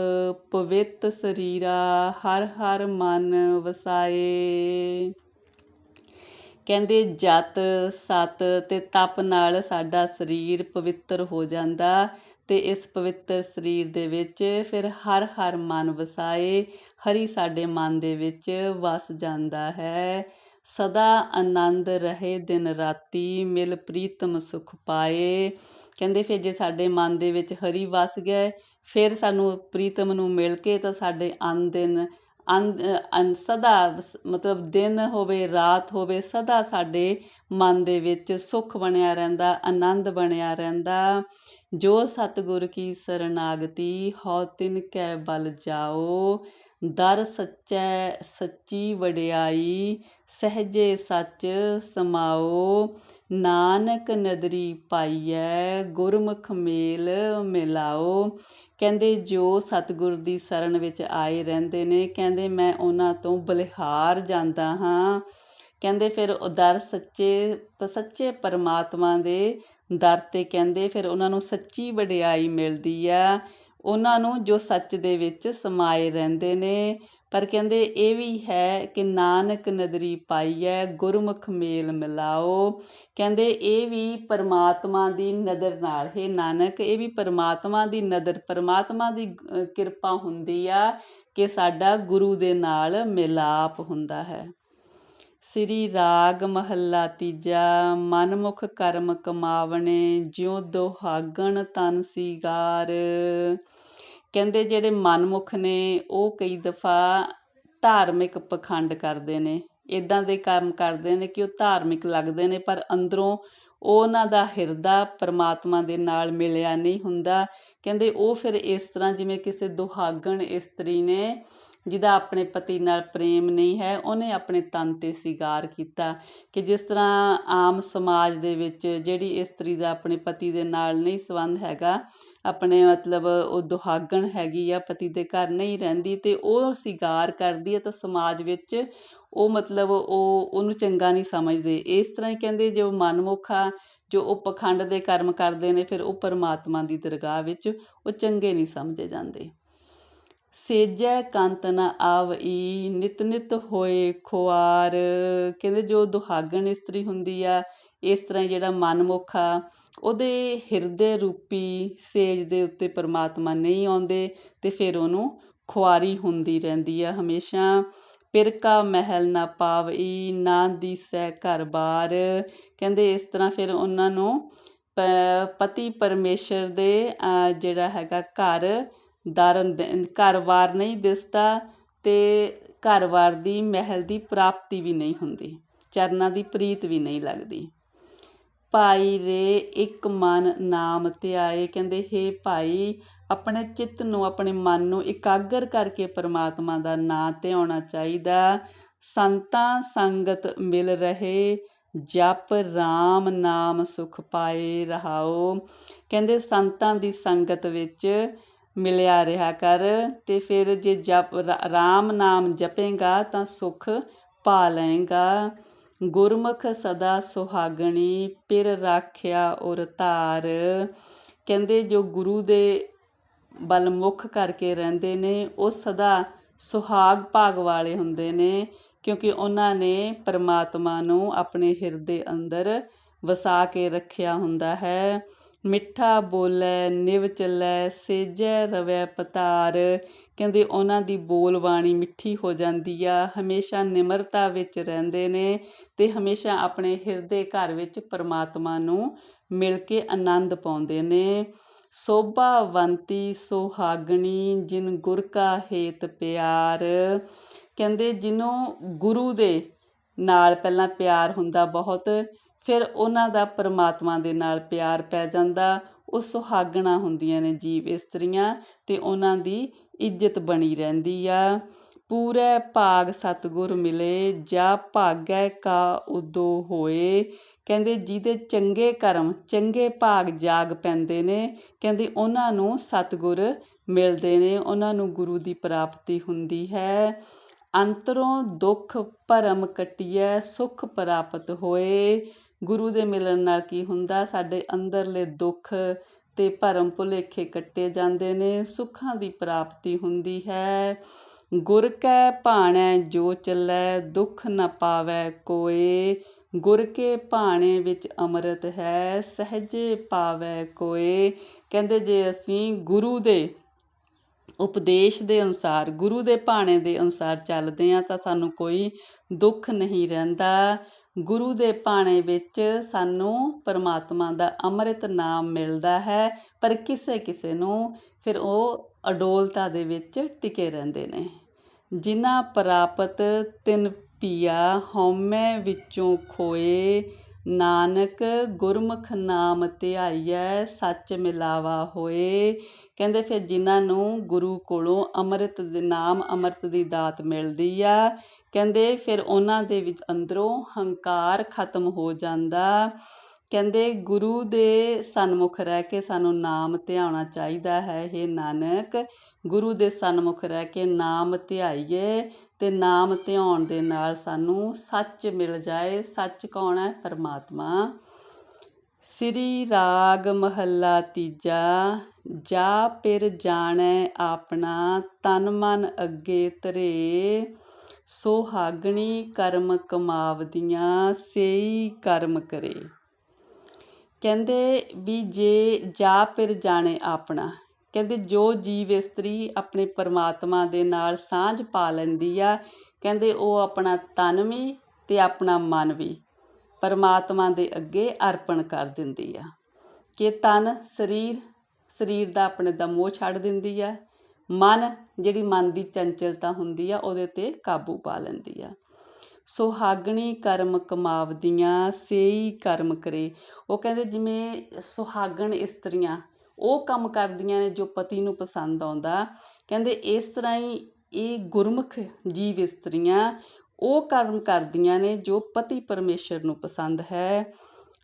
ਪਵਿੱਤ ਸਰੀਰਾ, ਹਰ ਹਰ ਮਨ ਵਸਾਏ। ਕਹਿੰਦੇ ਜਤ, ਸਤ ਅਤੇ ਤਪ ਨਾਲ ਸਾਡਾ ਸਰੀਰ ਪਵਿੱਤਰ ਹੋ ਜਾਂਦਾ ਅਤੇ ਇਸ ਪਵਿੱਤਰ ਸਰੀਰ ਦੇ ਵਿੱਚ ਫਿਰ ਹਰ ਹਰ ਮਨ ਵਸਾਏ, ਹਰੀ ਸਾਡੇ ਮਨ ਦੇ ਵਿੱਚ ਵਸ ਜਾਂਦਾ ਹੈ। ਸਦਾ ਆਨੰਦ ਰਹੇ ਦਿਨ ਰਾਤੀ, ਮਿਲ ਪ੍ਰੀਤਮ ਸੁਖ ਪਾਏ। ਕਹਿੰਦੇ ਫਿਰ ਜੇ ਸਾਡੇ ਮਨ ਦੇ ਵਿੱਚ ਹਰੀ ਵਸ ਗਏ ਫਿਰ ਸਾਨੂੰ ਪ੍ਰੀਤਮ ਨੂੰ ਮਿਲ ਕੇ ਤਾਂ ਸਾਡੇ ਅਨ ਦਿਨ ਅਨ ਸਦਾ ਮਤਲਬ ਦਿਨ ਹੋਵੇ, ਰਾਤ ਹੋਵੇ, ਸਦਾ ਸਾਡੇ ਮਨ ਦੇ ਵਿੱਚ ਸੁੱਖ ਬਣਿਆ ਰਹਿੰਦਾ, ਆਨੰਦ ਬਣਿਆ ਰਹਿੰਦਾ। ਜੋ ਸਤਿਗੁਰ ਕੀ ਸਰਨਾਗਤੀ, ਹਉ ਤਿਨ ਕੈ ਬਲ ਜਾਓ। ਦਰ ਸੱਚੈ, ਸੱਚੀ ਵਡਿਆਈ ਸਹਿਜੇ ਸੱਚ ਸਮਾਓ, ਨਾਨਕ ਨਦਰੀ ਪਾਈਐ, ਗੁਰਮੁਖ ਮੇਲ ਮਿਲਾਓ। ਕਹਿੰਦੇ, ਜੋ ਸਤਿਗੁਰ ਦੀ ਸ਼ਰਨ ਵਿੱਚ ਆਏ ਰਹਿੰਦੇ ਨੇ, ਕਹਿੰਦੇ, ਮੈਂ ਉਹਨਾਂ ਤੋਂ ਬਲਿਹਾਰ ਜਾਂਦਾ ਹਾਂ। ਕਹਿੰਦੇ, ਫਿਰ ਉਹ ਦਰ ਸੱਚੇ ਸੱਚੇ ਪਰਮਾਤਮਾ ਦੇ ਦਰ ਤੇ ਕਹਿੰਦੇ, ਫਿਰ ਉਹਨਾਂ ਨੂੰ ਸੱਚੀ ਵਡਿਆਈ ਮਿਲਦੀ ਆ ਉਹਨਾਂ ਨੂੰ ਜੋ ਸੱਚ ਦੇ ਵਿੱਚ ਸਮਾਏ ਰਹਿੰਦੇ ਨੇ ਪਰ ਕਹਿੰਦੇ ਇਹ ਵੀ ਹੈ ਕਿ ਨਾਨਕ ਨਦਰੀ ਪਾਈਐ ਗੁਰਮੁਖ ਮੇਲ ਮਿਲਾਓ। ਕਹਿੰਦੇ ਇਹ ਵੀ ਪਰਮਾਤਮਾ ਦੀ ਨਦਰ ਨਾਲ, ਹੈ ਨਾਨਕ, ਇਹ ਵੀ ਪਰਮਾਤਮਾ ਦੀ ਨਦਰ ਪਰਮਾਤਮਾ ਦੀ ਕਿਰਪਾ ਹੁੰਦੀ ਆ ਕਿ ਸਾਡਾ ਗੁਰੂ ਦੇ ਨਾਲ ਮਿਲਾਪ ਹੁੰਦਾ ਹੈ। ਸ੍ਰੀ ਰਾਗ ਮਹੱਲਾ ਤੀਜਾ, ਮਨਮੁਖ ਕਰਮ ਕਮਾਵਣੇ, ਜਿਉ ਦੁਹਾਗਣ ਤਨ ਸੀਗਾਰ। ਕਹਿੰਦੇ ਜਿਹੜੇ ਮਨਮੁਖ ਨੇ, ਉਹ ਕਈ ਦਫਾ ਧਾਰਮਿਕ ਪਖੰਡ ਕਰਦੇ ਨੇ। ਇਦਾਂ ਦੇ ਕੰਮ ਕਰਦੇ ਨੇ ਕਿ ਉਹ ਧਾਰਮਿਕ ਲੱਗਦੇ ਨੇ, ਪਰ ਅੰਦਰੋਂ ਉਹਨਾਂ ਦਾ ਹਿਰਦਾ ਪਰਮਾਤਮਾ ਦੇ ਨਾਲ ਮਿਲਿਆ ਨਹੀਂ ਹੁੰਦਾ। ਕਹਿੰਦੇ ਉਹ ਫਿਰ ਇਸ ਤਰ੍ਹਾਂ ਜਿਵੇਂ ਕਿਸੇ ਦੁਹਾਗਣ ਇਸਤਰੀ ਨੇ, ਜਿਹਦਾ ਆਪਣੇ ਪਤੀ ਨਾਲ ਪ੍ਰੇਮ ਨਹੀਂ ਹੈ, ਉਹਨੇ ਆਪਣੇ ਤਨ ਤੇ ਸਿਗਾਰ ਕੀਤਾ ਕਿ ਜਿਸ ਤਰ੍ਹਾਂ ਆਮ ਸਮਾਜ ਦੇ ਵਿੱਚ ਜਿਹੜੀ ਇਸਤਰੀ ਦਾ ਆਪਣੇ ਪਤੀ ਦੇ ਨਾਲ ਨਹੀਂ ਸੰਬੰਧ ਹੈਗਾ ਆਪਣੇ ਮਤਲਬ ਉਹ ਦੁਹਾਗਣ ਹੈਗੀ ਆ, ਪਤੀ ਦੇ ਘਰ ਨਹੀਂ ਰਹਿੰਦੀ ਅਤੇ ਉਹ ਸਿਗਾਰ ਕਰਦੀ ਹੈ ਤਾਂ ਸਮਾਜ ਵਿੱਚ ਉਹ ਮਤਲਬ ਉਹ, ਉਹਨੂੰ ਚੰਗਾ ਨਹੀਂ ਸਮਝਦੇ। ਇਸ ਤਰ੍ਹਾਂ ਹੀ ਕਹਿੰਦੇ ਜੋ ਮਨਮੁਖਾ ਜੋ ਉਹ ਪਖੰਡ ਦੇ ਕਰਮ ਕਰਦੇ ਨੇ, ਫਿਰ ਉਹ ਪਰਮਾਤਮਾ ਦੀ ਦਰਗਾਹ ਵਿੱਚ ਉਹ ਚੰਗੇ ਨਹੀਂ ਸਮਝੇ ਜਾਂਦੇ। ਸੇਜੈ ਕੰਤ ਨ ਆਵਈ, ਨਿਤ ਨਿਤ ਹੋਏ ਖੁਆਰ। ਕਹਿੰਦੇ ਜੋ ਦੁਹਾਗਣ ਇਸਤਰੀ ਹੁੰਦੀ ਆ, ਇਸ ਤਰ੍ਹਾਂ ਜਿਹੜਾ ਮਨਮੁਖ ਆ ਉਹਦੇ ਹਿਰਦੇ ਰੂਪੀ ਸੇਜ ਦੇ ਉੱਤੇ ਪਰਮਾਤਮਾ ਨਹੀਂ ਆਉਂਦੇ ਅਤੇ ਫਿਰ ਉਹਨੂੰ ਖੁਆਰੀ ਹੁੰਦੀ ਰਹਿੰਦੀ ਆ ਹਮੇਸ਼ਾ। ਪਿਰਕਾ ਮਹਿਲ ਨਾ ਪਾਵਈ, ਨਾ ਦੀਸੈ ਘਰ-ਬਾਰ ਕਹਿੰਦੇ ਇਸ ਤਰ੍ਹਾਂ ਫਿਰ ਉਹਨਾਂ ਨੂੰ ਪਤੀ ਪਰਮੇਸ਼ਰ ਦੇ ਜਿਹੜਾ ਹੈਗਾ ਘਰ ਦਾਰਨ ਘਰ-ਬਾਰ ਨਹੀਂ ਦਿਸਦਾ ਤੇ ਘਰ-ਬਾਰ ਦੀ ਮਹਿਲ ਦੀ ਪ੍ਰਾਪਤੀ ਵੀ ਨਹੀਂ ਹੁੰਦੀ, ਚਰਨਾਂ ਦੀ ਪ੍ਰੀਤ ਵੀ ਨਹੀਂ ਲੱਗਦੀ। ਭਾਈ ਰੇ ਇੱਕ ਮਨ ਨਾਮ ਧਿਆਏ। ਕਹਿੰਦੇ, ਹੇ ਭਾਈ, ਆਪਣੇ ਚਿੱਤ ਨੂੰ, ਆਪਣੇ ਮਨ ਨੂੰ ਇਕਾਗਰ ਕਰਕੇ ਪਰਮਾਤਮਾ ਦਾ ਨਾਮ ਧਿਆਉਣਾ ਚਾਹੀਦਾ। ਸੰਤਾਂ ਸੰਗਤ ਮਿਲ ਰਹੇ, ਜਪ RAM ਨਾਮ ਸੁਖ ਪਾਏ ਰਹਾਓ। ਕਹਿੰਦੇ, ਸੰਤਾਂ ਦੀ ਸੰਗਤ ਵਿੱਚ ਮਿਲਿਆ ਰਿਹਾ ਕਰ, ਤੇ ਫਿਰ ਜੇ ਜਪ RAM ਨਾਮ ਜਪੇਗਾ ਤਾਂ ਸੁਖ ਪਾ ਲਏਗਾ। ਗੁਰਮੁਖ ਸਦਾ ਸੁਹਾਗਣੀ, ਪਿਰ ਰਾਖਿਆ ਔਰ ਧਾਰ। ਕਹਿੰਦੇ ਜੋ ਗੁਰੂ ਦੇ ਬਲ ਮੁੱਖ ਕਰਕੇ ਰਹਿੰਦੇ ਨੇ, ਉਹ ਸਦਾ ਸੁਹਾਗ ਭਾਗ ਵਾਲੇ ਹੁੰਦੇ ਨੇ, ਕਿਉਂਕਿ ਉਹਨਾਂ ਨੇ ਪਰਮਾਤਮਾ ਨੂੰ ਆਪਣੇ ਹਿਰਦੇ ਅੰਦਰ ਵਸਾ ਕੇ ਰੱਖਿਆ ਹੁੰਦਾ ਹੈ। ਮਿੱਠਾ ਬੋਲੇ, ਨਿਵ ਚੱਲੇ, ਸੇਜੈ ਰਵੈ ਪਤਾਰ। ਕਹਿੰਦੇ ਉਹਨਾਂ ਦੀ ਬੋਲ ਬਾਣੀ ਮਿੱਠੀ ਹੋ ਜਾਂਦੀ ਆ, ਹਮੇਸ਼ਾ ਨਿਮਰਤਾ ਵਿੱਚ ਰਹਿੰਦੇ ਨੇ ਤੇ ਹਮੇਸ਼ਾ ਆਪਣੇ ਹਿਰਦੇ ਘਰ ਵਿੱਚ ਪਰਮਾਤਮਾ ਨੂੰ ਮਿਲ ਕੇ ਆਨੰਦ ਪਾਉਂਦੇ ਨੇ। ਸੋਭਾਵੰਤੀ ਸੁਹਾਗਣੀ, ਜਿਨ ਗੁਰ ਕਾ ਹੇਤ ਪਿਆਰ। ਕਹਿੰਦੇ ਜਿਹਨੂੰ ਗੁਰੂ ਦੇ ਨਾਲ ਪਹਿਲਾਂ ਪਿਆਰ ਹੁੰਦਾ ਬਹੁਤ, ਫਿਰ ਉਹਨਾਂ ਦਾ ਪਰਮਾਤਮਾ ਦੇ ਨਾਲ ਪਿਆਰ ਪੈ ਜਾਂਦਾ। ਉਹ ਸੁਹਾਗਣਾ ਹੁੰਦੀਆਂ ਨੇ ਜੀਵ ਇਸਤਰੀਆਂ ਤੇ ਉਹਨਾਂ ਦੀ ਇੱਜ਼ਤ ਬਣੀ ਰਹਿੰਦੀ ਆ। ਪੂਰੇ ਭਾਗ ਸਤਗੁਰ ਮਿਲੇ, ਜਾ ਭਾਗੈ ਕਾ ਉਦੋ ਹੋਏ। ਕਹਿੰਦੇ ਜਿਹਦੇ ਚੰਗੇ ਕਰਮ, ਚੰਗੇ ਭਾਗ ਜਾਗ ਪੈਂਦੇ ਨੇ, ਕਹਿੰਦੇ ਉਹਨਾਂ ਨੂੰ ਸਤਗੁਰ ਮਿਲਦੇ ਨੇ, ਉਹਨਾਂ ਨੂੰ ਗੁਰੂ ਦੀ ਪ੍ਰਾਪਤੀ ਹੁੰਦੀ ਹੈ। ਅੰਤਰੋਂ ਦੁੱਖ ਭਰਮ ਕਟਿਐ, ਸੁਖ ਪ੍ਰਾਪਤ ਹੋਏ। ਗੁਰੂ ਦੇ ਮਿਲਣ ਨਾਲ ਕੀ ਹੁੰਦਾ? ਸਾਡੇ ਅੰਦਰਲੇ ਦੁੱਖ ਅਤੇ ਭਰਮ ਭੁਲੇਖੇ ਕੱਟੇ ਜਾਂਦੇ ਨੇ, ਸੁੱਖਾਂ ਦੀ ਪ੍ਰਾਪਤੀ ਹੁੰਦੀ ਹੈ। ਗੁਰ ਕੈ ਭਾਣੈ ਜੋ ਚੱਲੈ, ਦੁੱਖ ਨ ਪਾਵੈ ਕੋਏ। ਗੁਰ ਕੇ ਭਾਣੇ ਵਿੱਚ ਅੰਮ੍ਰਿਤ ਹੈ, ਸਹਜੇ ਪਾਵੈ ਕੋਏ। ਕਹਿੰਦੇ ਜੇ ਅਸੀਂ ਗੁਰੂ ਦੇ ਉਪਦੇਸ਼ ਦੇ ਅਨੁਸਾਰ, ਗੁਰੂ ਦੇ ਭਾਣੇ ਦੇ ਅਨੁਸਾਰ ਚੱਲਦੇ ਆ ਤਾਂ ਸਾਨੂੰ ਕੋਈ ਦੁੱਖ ਨਹੀਂ ਰਹਿੰਦਾ। ਗੁਰੂ ਦੇ ਭਾਣੇ ਵਿੱਚ ਸਾਨੂੰ ਪਰਮਾਤਮਾ ਦਾ ਅੰਮ੍ਰਿਤ ਨਾਮ ਮਿਲਦਾ ਹੈ, ਪਰ ਕਿਸੇ ਕਿਸੇ ਨੂੰ ਫਿਰ ਉਹ ਅਡੋਲਤਾ ਦੇ ਵਿੱਚ ਟਿਕੇ ਰਹਿੰਦੇ ਨੇ। ਜਿਨ੍ਹਾਂ ਪ੍ਰਾਪਤ ਤਿੰਨ ਪੀਆ ਹਉਮੈ ਵਿੱਚੋਂ ਖੋਏ ਨਾਨਕ ਗੁਰਮੁਖ ਨਾਮ ਧਿਆਈਐ, ਸੱਚ ਮਿਲਾਵਾ ਹੋਏ। ਕਹਿੰਦੇ ਫਿਰ ਜਿਨ੍ਹਾਂ ਨੂੰ ਗੁਰੂ ਕੋਲੋਂ ਅੰਮ੍ਰਿਤ ਦੇ ਨਾਮ ਅੰਮ੍ਰਿਤ ਦੀ ਦਾਤ ਮਿਲਦੀ ਆ, ਕਹਿੰਦੇ ਫਿਰ ਉਹਨਾਂ ਦੇ ਵਿੱਚ ਅੰਦਰੋਂ ਹੰਕਾਰ ਖਤਮ ਹੋ ਜਾਂਦਾ। ਕਹਿੰਦੇ ਗੁਰੂ ਦੇ ਸਨਮੁਖ ਰਹਿ ਕੇ ਸਾਨੂੰ ਨਾਮ ਧਿਆਉਣਾ ਚਾਹੀਦਾ ਹੈ ਇਹ ਨਾਨਕ। ਗੁਰੂ ਦੇ ਸਨਮੁਖ ਰਹਿ ਕੇ ਨਾਮ ਧਿਆਈਏ ਅਤੇ ਨਾਮ ਧਿਆਉਣ ਦੇ ਨਾਲ ਸਾਨੂੰ ਸੱਚ ਮਿਲ ਜਾਏ, ਸੱਚ ਕੌਣ ਹੈ? ਪਰਮਾਤਮਾ। ਸ੍ਰੀ ਰਾਗ ਮਹੱਲਾ ਤੀਜਾ, ਜਾ ਪਿਰ ਜਾਣੈ ਆਪਣਾ, ਤਨ ਮਨ ਅੱਗੇ ਧਰੇ। ਸੁਹਾਗਣੀ ਕਰਮ ਕਮਾਵਦੀਆਂ, ਸੇਈ ਕਰਮ ਕਰੇ। ਕਹਿੰਦੇ ਵੀ ਜੇ ਜਾ ਪਿਰ ਜਾਣੇ ਆਪਣਾ ਕਹਿੰਦੇ ਜੋ ਜੀਵ ਇਸਤਰੀ ਆਪਣੇ ਪਰਮਾਤਮਾ ਦੇ ਨਾਲ ਸਾਂਝ ਪਾ ਲੈਂਦੀ ਆ, ਕਹਿੰਦੇ ਉਹ ਆਪਣਾ ਤਨ ਵੀ ਤੇ ਆਪਣਾ ਮਨ ਵੀ ਪਰਮਾਤਮਾ ਦੇ ਅੱਗੇ ਅਰਪਣ ਕਰ ਦਿੰਦੀ ਆ। ਕਿ ਤਨ ਸਰੀਰ ਸਰੀਰ ਦਾ ਆਪਣੇ ਦਾ ਮੋਹ ਛੱਡ ਦਿੰਦੀ ਆ, ਮਨ ਜਿਹੜੀ ਮਨ ਦੀ ਚੰਚਲਤਾ ਹੁੰਦੀ ਆ, ਉਹਦੇ ਤੇ ਕਾਬੂ ਪਾ ਲੈਂਦੀ ਆ। ਸੁਹਾਗਣੀ ਕਰਮ ਕਮਾਵਦੀਆਂ, ਸੇਈ ਕਰਮ ਕਰੇ। ਉਹ ਕਹਿੰਦੇ ਜਿਵੇਂ ਸੁਹਾਗਣ ਇਸਤਰੀਆਂ ਉਹ ਕੰਮ ਕਰਦੀਆਂ ਨੇ ਜੋ ਪਤੀ ਨੂੰ ਪਸੰਦ ਆਉਂਦਾ। ਕਹਿੰਦੇ ਇਸ ਤਰ੍ਹਾਂ ਹੀ ਇਹ ਗੁਰਮੁਖ ਜੀਵ ਇਸਤਰੀਆਂ ਉਹ ਕਰਮ ਕਰਦੀਆਂ ਨੇ ਜੋ ਪਤੀ ਪਰਮੇਸ਼ਰ ਨੂੰ ਪਸੰਦ ਹੈ।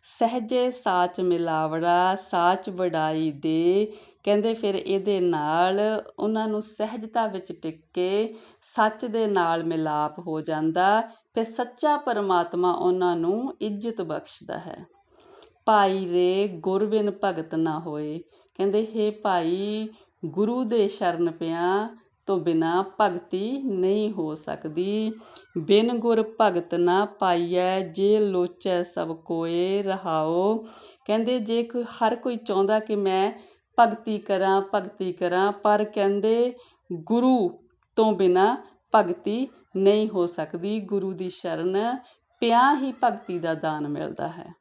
ਸਹਜੇ ਸਾਚ ਮਿਲਾਵੜਾ, ਸਾਚ ਵਡਾਈ ਦੇ। ਕਹਿੰਦੇ ਫਿਰ ਇਹਦੇ ਨਾਲ ਉਹਨਾਂ ਨੂੰ ਸਹਿਜਤਾ ਵਿੱਚ ਟਿਕ ਕੇ ਸੱਚ ਦੇ ਨਾਲ ਮਿਲਾਪ ਹੋ ਜਾਂਦਾ। ਫਿਰ ਸੱਚਾ ਪਰਮਾਤਮਾ ਉਹਨਾਂ ਨੂੰ ਇੱਜ਼ਤ ਬਖਸ਼ਦਾ ਹੈ। ਭਾਈ ਰੇ, ਗੁਰਬਿਨ ਭਗਤ ਨਾ ਹੋਏ। ਕਹਿੰਦੇ, ਹੇ ਭਾਈ, ਗੁਰੂ ਦੇ ਸ਼ਰਨ ਪਿਆ ਤੋਂ ਬਿਨਾ ਭਗਤੀ ਨਹੀਂ ਹੋ ਸਕਦੀ। ਬਿਨ ਗੁਰ ਭਗਤ ਨਾ ਪਾਈਐ, ਜੇ ਲੋਚੈ ਸਭ ਕੋਏ ਰਹਾਓ ਕਹਿੰਦੇ, ਜੇ ਕੋਈ ਹਰ ਕੋਈ ਚਾਹੁੰਦਾ ਕਿ ਮੈਂ ਭਗਤੀ ਕਰਾਂ ਭਗਤੀ ਕਰਾਂ, ਪਰ ਕਹਿੰਦੇ, ਗੁਰੂ ਤੋਂ ਬਿਨਾ ਭਗਤੀ ਨਹੀਂ ਹੋ ਸਕਦੀ। ਗੁਰੂ ਦੀ ਸ਼ਰਨ ਪਿਆ ਹੀ ਭਗਤੀ ਦਾ ਦਾਨ ਮਿਲਦਾ ਹੈ।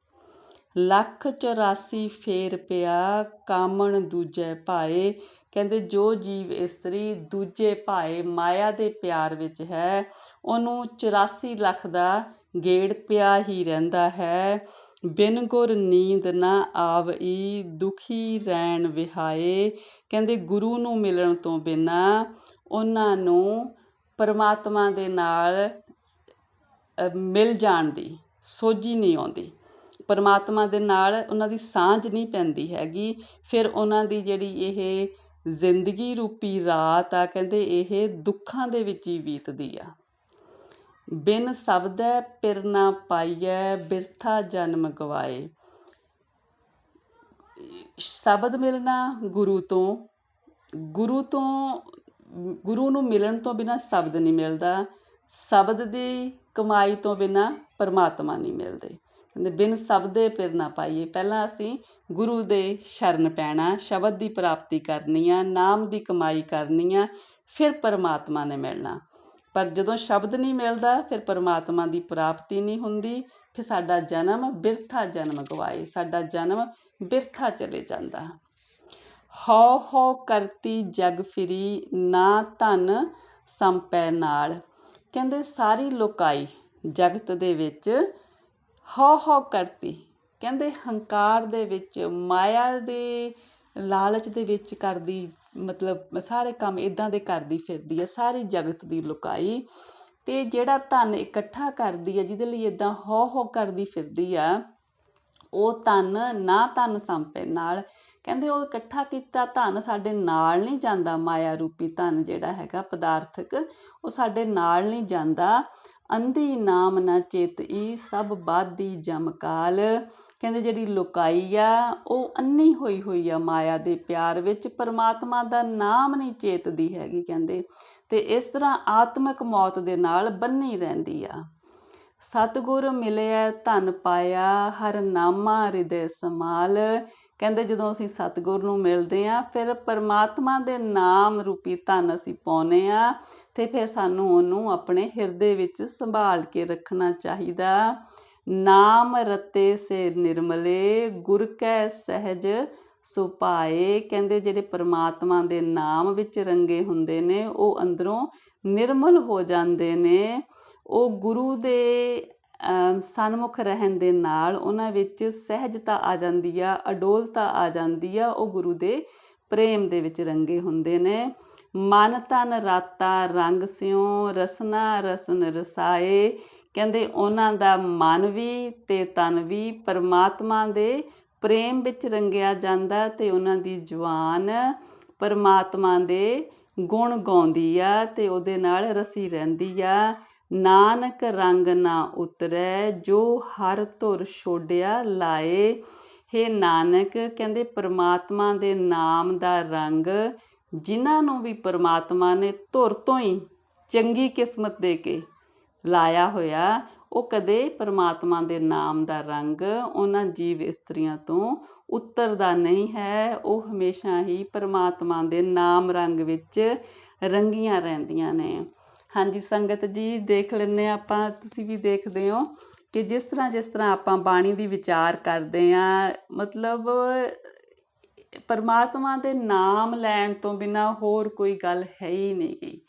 ਲੱਖ 84 ਫੇਰ ਪਿਆ, ਕਾਮਣ ਦੂਜੇ ਭਾਏ। ਕਹਿੰਦੇ, ਜੋ ਜੀਵ ਇਸਤਰੀ ਦੂਜੇ ਭਾਏ ਮਾਇਆ ਦੇ ਪਿਆਰ ਵਿੱਚ ਹੈ, ਉਹਨੂੰ 84 ਲੱਖ ਦਾ ਗੇੜ ਪਿਆ ਹੀ ਰਹਿੰਦਾ ਹੈ। ਬਿਨ ਗੁਰ ਨੀਂਦ ਨਾ ਆਵਈ, ਦੁਖੀ ਰਹਿਣ ਵਿਹਾਏ। ਕਹਿੰਦੇ, ਗੁਰੂ ਨੂੰ ਮਿਲਣ ਤੋਂ ਬਿਨਾ ਉਹਨਾਂ ਨੂੰ ਪਰਮਾਤਮਾ ਦੇ ਨਾਲ ਮਿਲ ਜਾਣ ਦੀ, ਸੋਝੀ ਨਹੀਂ ਆਉਂਦੀ। ਪਰਮਾਤਮਾ ਦੇ ਨਾਲ ਉਹਨਾਂ ਦੀ ਸਾਂਝ ਨਹੀਂ ਪੈਂਦੀ ਹੈਗੀ। ਫਿਰ ਉਹਨਾਂ ਦੀ ਜਿਹੜੀ ਇਹ ਜ਼ਿੰਦਗੀ ਰੂਪੀ ਰਾਤ ਆ, ਕਹਿੰਦੇ ਇਹ ਦੁੱਖਾਂ ਦੇ ਵਿੱਚ ਹੀ ਬੀਤਦੀ ਆ। ਬਿਨ ਸ਼ਬਦੈ ਪਿਰ ਨਾ ਪਾਈਐ, ਬਿਰਥਾ ਜਨਮ ਗਵਾਏ। ਸ਼ਬਦ ਮਿਲਣਾ ਗੁਰੂ ਤੋਂ ਗੁਰੂ ਤੋਂ, ਗੁਰੂ ਨੂੰ ਮਿਲਣ ਤੋਂ ਬਿਨਾ ਸ਼ਬਦ ਨਹੀਂ ਮਿਲਦਾ। ਸ਼ਬਦ ਦੀ ਕਮਾਈ ਤੋਂ ਬਿਨਾ ਪਰਮਾਤਮਾ ਨਹੀਂ ਮਿਲਦੇ। ਕਹਿੰਦੇ, ਬਿਨ ਸ਼ਬਦੇ ਪਿਰ ਨਾ ਪਾਈਏ। ਪਹਿਲਾਂ ਅਸੀਂ ਗੁਰੂ ਦੇ ਸ਼ਰਨ ਪੈਣਾ, ਸ਼ਬਦ ਦੀ ਪ੍ਰਾਪਤੀ ਕਰਨੀ ਆ, ਨਾਮ ਦੀ ਕਮਾਈ ਕਰਨੀ ਆ, ਫਿਰ ਪਰਮਾਤਮਾ ਨੇ ਮਿਲਣਾ। ਪਰ ਜਦੋਂ ਸ਼ਬਦ ਨਹੀਂ ਮਿਲਦਾ, ਫਿਰ ਪਰਮਾਤਮਾ ਦੀ ਪ੍ਰਾਪਤੀ ਨਹੀਂ ਹੁੰਦੀ, ਫਿਰ ਸਾਡਾ ਜਨਮ ਬਿਰਥਾ ਜਨਮ ਗਵਾਏ, ਸਾਡਾ ਜਨਮ ਬਿਰਥਾ ਚਲੇ ਜਾਂਦਾ। ਹਉ ਹਉ ਕਰਤੀ ਜਗ ਫਿਰੀ, ਨਾ ਧਨ ਸੰਪੈ ਨਾਲ। ਕਹਿੰਦੇ, ਸਾਰੀ ਲੋਕਾਈ ਜਗਤ ਦੇ ਵਿੱਚ ਹਉ ਹਉ ਕਰਤੀ। ਕਹਿੰਦੇ ਹੰਕਾਰ ਦੇ ਵਿੱਚ, ਮਾਇਆ ਦੇ ਲਾਲਚ ਦੇ ਵਿੱਚ ਕਰਦੀ, ਮਤਲਬ ਸਾਰੇ ਕੰਮ ਇਦਾਂ ਦੇ ਕਰਦੀ ਫਿਰਦੀ ਆ, ਸਾਰੀ ਜਗਤ ਦੀ ਲੁਕਾਈ। ਤੇ ਜਿਹੜਾ ਧਨ ਇਕੱਠਾ ਕਰਦੀ ਹੈ ਜਿਹਦੇ ਲਈ ਇਦਾਂ ਹੋ ਹੌ ਕਰਦੀ ਫਿਰਦੀ ਆ, ਉਹ ਧਨ, ਨਾ ਧਨ ਸੰਪੇ ਨਾਲ। ਕਹਿੰਦੇ ਉਹ ਇਕੱਠਾ ਕੀਤਾ, ਧਨ ਸਾਡੇ ਨਾਲ ਨਹੀਂ ਜਾਂਦਾ। ਮਾਇਆ ਰੂਪੀ ਧਨ ਜਿਹੜਾ ਹੈਗਾ, ਪਦਾਰਥਕ, ਉਹ ਸਾਡੇ ਨਾਲ ਨਹੀਂ ਜਾਂਦਾ। ਅੰਧੀ ਨਾਮ ਨਾ ਚੇਤਈ ਸਭ ਬਾਦੀ ਜਮਕਾਲ ਕਹਿੰਦੇ ਜਿਹੜੀ ਲੁਕਾਈ ਆ, ਉਹ ਅੰਨੀ ਹੋਈ ਹੋਈ ਆ ਮਾਇਆ ਦੇ ਪਿਆਰ ਵਿੱਚ। ਪਰਮਾਤਮਾ ਦਾ ਨਾਮ ਨਹੀਂ ਚੇਤਦੀ ਹੈਗੀ ਕਹਿੰਦੇ। ਤੇ ਇਸ ਤਰ੍ਹਾਂ ਆਤਮਿਕ ਮੌਤ ਦੇ ਨਾਲ ਬੰਨੀ ਰਹਿੰਦੀ ਆ। ਸਤਗੁਰ ਮਿਲਿਆ, ਧਨ ਪਾਇਆ, ਹਰ ਨਾਮਾ ਹਿਰਦੇ ਸਮਾਲ ਕਹਿੰਦੇ ਜਦੋਂ ਅਸੀਂ ਸਤਿਗੁਰ ਨੂੰ ਮਿਲਦੇ ਆ ਫਿਰ ਪਰਮਾਤਮਾ ਦੇ ਨਾਮ ਰੂਪੀ ਧਨ ਅਸੀਂ ਪਾਉਨੇ ਆ ਤੇ ਫਿਰ ਸਾਨੂੰ ਉਹਨੂੰ ਆਪਣੇ ਹਿਰਦੇ ਵਿੱਚ ਸੰਭਾਲ ਕੇ ਰੱਖਣਾ ਚਾਹੀਦਾ। ਨਾਮ ਰਤੇ ਸੇ ਨਿਰਮਲੇ, ਗੁਰ ਕੈ ਸਹਿਜ ਸੁਪਾਏ ਕਹਿੰਦੇ ਜਿਹੜੇ ਪਰਮਾਤਮਾ ਦੇ ਨਾਮ ਵਿੱਚ ਰੰਗੇ ਹੁੰਦੇ ਨੇ, ਉਹ ਅੰਦਰੋਂ ਨਿਰਮਲ ਹੋ ਜਾਂਦੇ ਨੇ। ਉਹ ਗੁਰੂ ਦੇ ਸਨਮੁਖ ਰਹਿਣ ਦੇ ਨਾਲ ਉਹਨਾਂ ਵਿੱਚ ਸਹਿਜਤਾ ਆ ਜਾਂਦੀ ਆ, ਅਡੋਲਤਾ ਆ ਜਾਂਦੀ ਆ, ਉਹ ਗੁਰੂ ਦੇ ਪ੍ਰੇਮ ਦੇ ਵਿੱਚ ਰੰਗੇ ਹੁੰਦੇ ਨੇ। ਮਨ ਤਨ ਰਾਤਾ ਰੰਗ ਸਿਉ, ਰਸਨਾ ਰਸਨ ਰਸਾਏ। ਕਹਿੰਦੇ ਉਹਨਾਂ ਦਾ ਮਨ ਵੀ ਤੇ ਤਨ ਵੀ ਪਰਮਾਤਮਾ ਦੇ ਪ੍ਰੇਮ ਵਿੱਚ ਰੰਗਿਆ ਜਾਂਦਾ ਤੇ ਉਹਨਾਂ ਦੀ ਜਵਾਨ ਪਰਮਾਤਮਾ ਦੇ ਗੁਣ ਗਾਉਂਦੀ ਆ ਤੇ ਉਹਦੇ ਨਾਲ ਰਸੀ ਰਹਿੰਦੀ ਆ। ਨਾਨਕ ਰੰਗ ਨਾ ਉਤਰੈ, ਜੋ ਹਰ ਧੁਰ ਛੋੜਿਆ ਲਾਏ। ਹੇ ਨਾਨਕ, ਕਹਿੰਦੇ ਪਰਮਾਤਮਾ ਦੇ ਨਾਮ ਦਾ ਰੰਗ, ਜਿਨ੍ਹਾਂ ਨੂੰ ਵੀ ਪਰਮਾਤਮਾ ਨੇ ਧੁਰ ਤੋਂ ਹੀ ਚੰਗੀ ਕਿਸਮਤ ਦੇ ਕੇ ਲਾਇਆ ਹੋਇਆ, ਉਹ ਕਦੇ ਪਰਮਾਤਮਾ ਦੇ ਨਾਮ ਦਾ ਰੰਗ ਉਹਨਾਂ ਜੀਵ ਇਸਤਰੀਆਂ ਤੋਂ ਉਤਰਦਾ ਨਹੀਂ ਹੈ। ਉਹ ਹਮੇਸ਼ਾ ਹੀ ਪਰਮਾਤਮਾ ਦੇ ਨਾਮ ਰੰਗ ਵਿੱਚ ਰੰਗੀਆਂ ਰਹਿੰਦੀਆਂ ਨੇ। ਹਾਂਜੀ, ਸੰਗਤ ਜੀ, ਦੇਖ ਲੈਂਦੇ ਆਪਾਂ, ਤੁਸੀਂ ਵੀ ਦੇਖਦੇ ਹੋ ਕਿ ਜਿਸ ਤਰ੍ਹਾਂ ਜਿਸ ਤਰ੍ਹਾਂ ਆਪਾਂ ਬਾਣੀ ਦੀ ਵਿਚਾਰ ਕਰਦੇ ਆ ਮਤਲਬ ਪਰਮਾਤਮਾ ਦੇ ਨਾਮ ਲੈਣ ਤੋਂ ਬਿਨਾ ਹੋਰ ਕੋਈ ਗੱਲ ਹੈ ਹੀ ਨਹੀਂ ਗਈ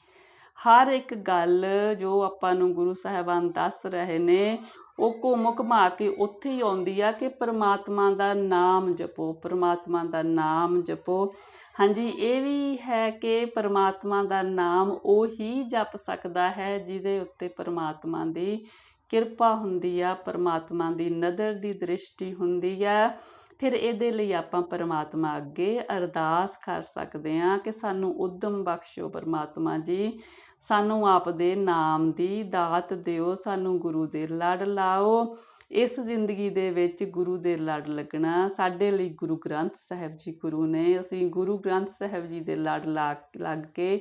ਹਰ ਇੱਕ ਗੱਲ ਜੋ ਆਪਾਂ ਨੂੰ ਗੁਰੂ ਸਾਹਿਬਾਨ ਦੱਸ ਰਹੇ ਨੇ ਉਹ ਘੁੰਮ ਘੁਮਾ ਕੇ ਉੱਥੇ ਹੀ ਆਉਂਦੀ ਆ ਕਿ ਪਰਮਾਤਮਾ ਦਾ ਨਾਮ ਜਪੋ, ਪਰਮਾਤਮਾ ਦਾ ਨਾਮ ਜਪੋ। ਹਾਂਜੀ, ਇਹ ਵੀ ਹੈ ਕਿ ਪਰਮਾਤਮਾ ਦਾ ਨਾਮ ਉਹ ਹੀ ਜਪ ਸਕਦਾ ਹੈ ਜਿਹਦੇ ਉੱਤੇ ਪਰਮਾਤਮਾ ਦੀ ਕਿਰਪਾ ਹੁੰਦੀ ਆ, ਪਰਮਾਤਮਾ ਦੀ ਨਜ਼ਰ ਦੀ ਦ੍ਰਿਸ਼ਟੀ ਹੁੰਦੀ ਆ। ਫਿਰ ਇਹਦੇ ਲਈ ਆਪਾਂ ਪਰਮਾਤਮਾ ਅੱਗੇ ਅਰਦਾਸ ਕਰ ਸਕਦੇ ਆ ਕਿ ਸਾਨੂੰ ਉਦਮ ਬਖਸ਼ੋ ਪਰਮਾਤਮਾ ਜੀ। ਸਾਨੂੰ ਆਪ ਦੇ ਨਾਮ ਦੀ ਦਾਤ ਦਿਓ, ਸਾਨੂੰ ਗੁਰੂ ਦੇ ਲੜ ਲਾਓ। ਇਸ ਜ਼ਿੰਦਗੀ ਦੇ ਵਿੱਚ ਗੁਰੂ ਦੇ ਲੜ ਲੱਗਣਾ ਸਾਡੇ ਲਈ ਗੁਰੂ ਗ੍ਰੰਥ ਸਾਹਿਬ ਜੀ ਗੁਰੂ ਨੇ। ਅਸੀਂ ਗੁਰੂ ਗ੍ਰੰਥ ਸਾਹਿਬ ਜੀ ਦੇ ਲੜ ਲੱਗ ਕੇ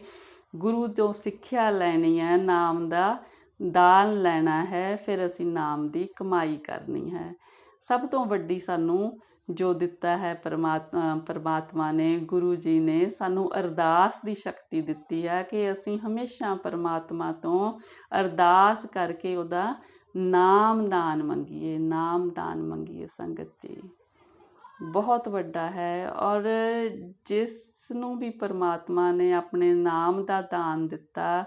ਗੁਰੂ ਤੋਂ ਸਿੱਖਿਆ ਲੈਣੀ ਹੈ, ਨਾਮ ਦਾ ਦਾਨ ਲੈਣਾ ਹੈ, ਫਿਰ ਅਸੀਂ ਨਾਮ ਦੀ ਕਮਾਈ ਕਰਨੀ ਹੈ। ਸਭ ਤੋਂ ਵੱਡੀ ਸਾਨੂੰ ਜੋ ਦਿੱਤਾ ਹੈ ਪਰਮਾਤਮਾ ਪਰਮਾਤਮਾ ਨੇ, ਗੁਰੂ ਜੀ ਨੇ, ਸਾਨੂੰ ਅਰਦਾਸ ਦੀ ਸ਼ਕਤੀ ਦਿੱਤੀ ਹੈ ਕਿ ਅਸੀਂ ਹਮੇਸ਼ਾ ਪਰਮਾਤਮਾ ਤੋਂ ਅਰਦਾਸ ਕਰਕੇ ਉਹਦਾ ਨਾਮ ਦਾਨ ਮੰਗੀਏ, ਨਾਮ ਦਾਨ ਮੰਗੀਏ ਸੰਗਤ ਜੀ। ਬਹੁਤ ਵੱਡਾ ਹੈ ਔਰ ਜਿਸ ਨੂੰ ਵੀ ਪਰਮਾਤਮਾ ਨੇ ਆਪਣੇ ਨਾਮ ਦਾ ਦਾਨ ਦਿੱਤਾ,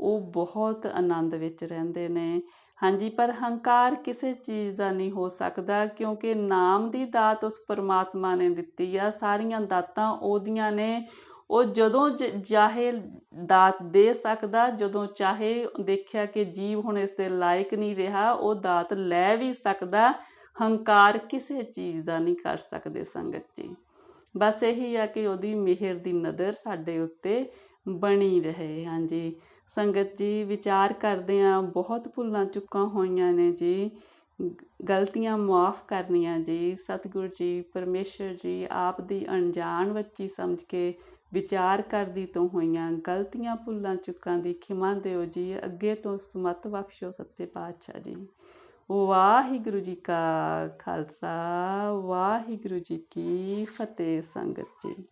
ਉਹ ਬਹੁਤ ਆਨੰਦ ਵਿੱਚ ਰਹਿੰਦੇ ਨੇ। ਹਾਂਜੀ, ਪਰ ਹੰਕਾਰ ਕਿਸੇ ਚੀਜ਼ ਦਾ ਨਹੀਂ ਹੋ ਸਕਦਾ ਕਿਉਂਕਿ ਨਾਮ ਦੀ ਦਾਤ ਉਸ ਪਰਮਾਤਮਾ ਨੇ ਦਿੱਤੀ ਆ, ਸਾਰੀਆਂ ਦਾਤਾਂ ਉਹਦੀਆਂ ਨੇ। ਉਹ ਜਦੋਂ ਚਾਹੇ ਦਾਤ ਦੇ ਸਕਦਾ, ਜਦੋਂ ਚਾਹੇ ਦੇਖਿਆ ਕਿ ਜੀਵ ਹੁਣ ਇਸ ਦੇ ਲਾਇਕ ਨਹੀਂ ਰਿਹਾ, ਉਹ ਦਾਤ ਲੈ ਵੀ ਸਕਦਾ। ਹੰਕਾਰ ਕਿਸੇ ਚੀਜ਼ ਦਾ ਨਹੀਂ ਕਰ ਸਕਦੇ ਸੰਗਤ ਜੀ। ਬਸ ਇਹੀ ਆ ਕਿ ਉਹਦੀ ਮਿਹਰ ਦੀ ਨਜ਼ਰ ਸਾਡੇ ਉੱਤੇ ਬਣੀ ਰਹੇ, ਹਾਂਜੀ। ਸੰਗਤ ਜੀ ਵਿਚਾਰ ਕਰਦੇ ਆ ਬਹੁਤ ਭੁੱਲਾਂ ਚੁੱਕਾਂ ਹੋਈਆਂ ਨੇ ਜੀ। ਗਲਤੀਆਂ ਮਾਫ ਕਰਨੀਆਂ ਜੀ। ਸਤਿਗੁਰ ਜੀ, ਪਰਮੇਸ਼ਰ ਜੀ ਆਪ ਦੀ ਅਣਜਾਣ ਵੱਚੀ ਸਮਝ ਕੇ ਵਿਚਾਰ ਕਰਦੀ ਤੋਂ ਹੋਈਆਂ ਗਲਤੀਆਂ, ਭੁੱਲਾਂ, ਚੁੱਕਾਂ ਦੀ ਖਿਮਾ ਦਿਓ ਜੀ। ਅੱਗੇ ਤੋਂ ਸਮਤ ਬਖਸ਼ੋ ਸੱਤੇ ਪਾਤਸ਼ਾਹ ਜੀ। ਵਾਹਿਗੁਰੂ ਜੀ ਕਾ ਖਾਲਸਾ, ਵਾਹਿਗੁਰੂ ਜੀ ਕੀ ਫਤਿਹ ਸੰਗਤ ਜੀ।